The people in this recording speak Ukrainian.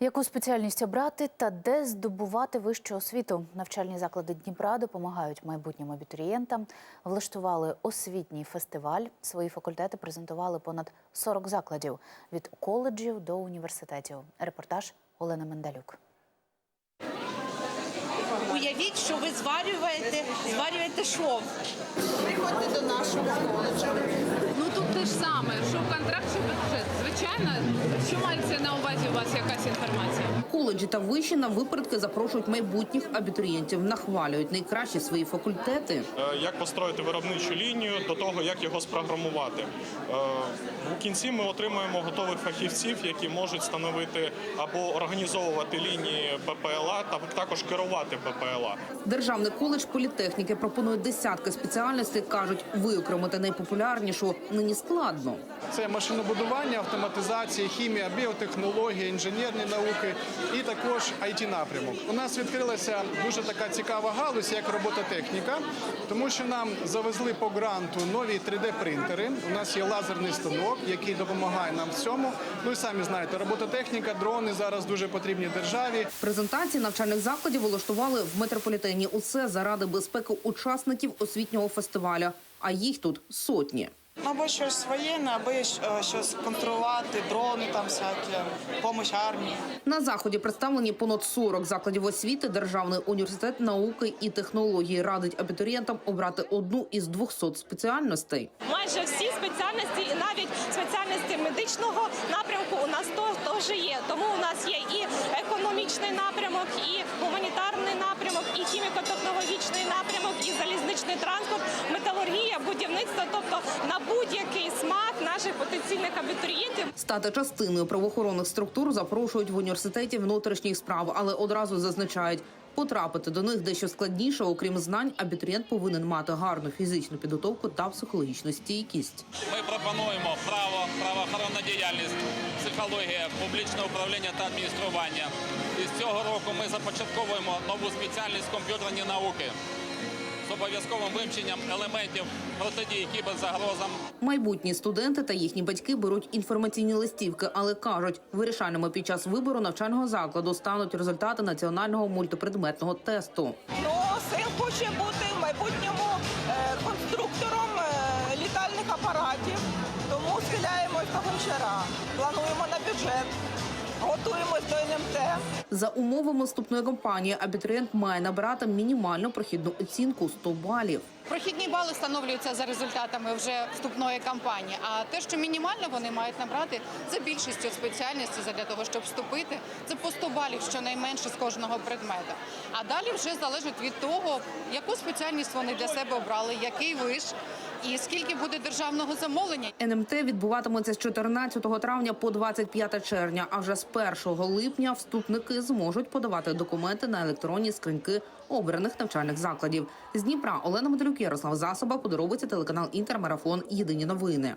Яку спеціальність обрати та де здобувати вищу освіту? Навчальні заклади Дніпра допомагають майбутнім абітурієнтам. Влаштували освітній фестиваль. Свої факультети презентували понад 40 закладів від коледжів до університетів. Репортаж Олена Мендалюк. Уявіть, що ви зварюєте, зварюєте шов. Приходьте до нашого коледжу. Ну тут те ж саме, що контракт, що Звичайно, що мається на увазі у вас якась інформація? Коледжі та виші на випередки запрошують майбутніх абітурієнтів, нахвалюють найкращі свої факультети. Е, як построїти виробничу лінію до того, як його спрограмувати. Е, У кінці ми отримуємо готових фахівців, які можуть становити або організовувати лінії БПЛА, та також керувати БПЛА. Державний коледж політехніки пропонує десятки спеціальностей. кажуть, виокремити найпопулярнішу нині складно. Це машинобудування, автоматизація, хімія, біотехнологія, інженерні науки і також it напрямок. У нас відкрилася дуже така цікава галузь, як робототехніка, тому що нам завезли по гранту нові 3D-принтери. У нас є лазерний станок, який допомагає нам в цьому. Ну і самі знаєте, робототехніка, дрони зараз дуже потрібні державі. Презентації навчальних закладів влаштували в метрополітені. Усе заради безпеки учасників освітнього фестивалю. А їх тут сотні. Або щось своє, або аби щось контролювати, дрони там всякі, допомога армії. На заході представлені понад 40 закладів освіти. Державний університет науки і технології радить абітурієнтам обрати одну із 200 спеціальностей. Майже всі спеціальності, і навіть спеціальності медичного напрямку у нас то- теж є. Тому у нас є і економічний напрямок, і гуманітарний напрямок, і хіміко-технологічний напрямок, і залізничний транспорт, металургія, будівництво. Тобто на будь-який смак наших потенційних абітурієнтів Стати частиною правоохоронних структур запрошують в університеті внутрішніх справ, але одразу зазначають. Потрапити до них дещо складніше, окрім знань, абітурієнт повинен мати гарну фізичну підготовку та психологічну стійкість. Ми пропонуємо право, правоохоронна діяльність, психологія, публічне управління та адміністрування. І з цього року ми започатковуємо нову спеціальність комп'ютерні науки обов'язковим вивченням елементів протидії кіберзагрозам. Майбутні студенти та їхні батьки беруть інформаційні листівки, але кажуть, вирішальними під час вибору навчального закладу стануть результати національного мультипредметного тесту. Ну, син хоче бути в майбутньому е, конструктором е, літальних апаратів, тому схиляємось до гончара. Плануємо на бюджет, готуємось до НМТ. За умовами вступної кампанії абітурієнт має набирати мінімальну прохідну оцінку 100 балів. Прохідні бали встановлюються за результатами вже вступної кампанії. А те, що мінімально вони мають набрати, це більшістю спеціальності для того, щоб вступити. Це по 100 балів, щонайменше з кожного предмета. А далі вже залежить від того, яку спеціальність вони для себе обрали, який виш і скільки буде державного замовлення. НМТ відбуватиметься з 14 травня по 25 червня. А вже з 1 липня вступники зможуть подавати документи на електронні скриньки обраних навчальних закладів. З Дніпра Олена Медалюк, Ярослав Засоба, подробиці телеканал Інтермарафон. Єдині новини.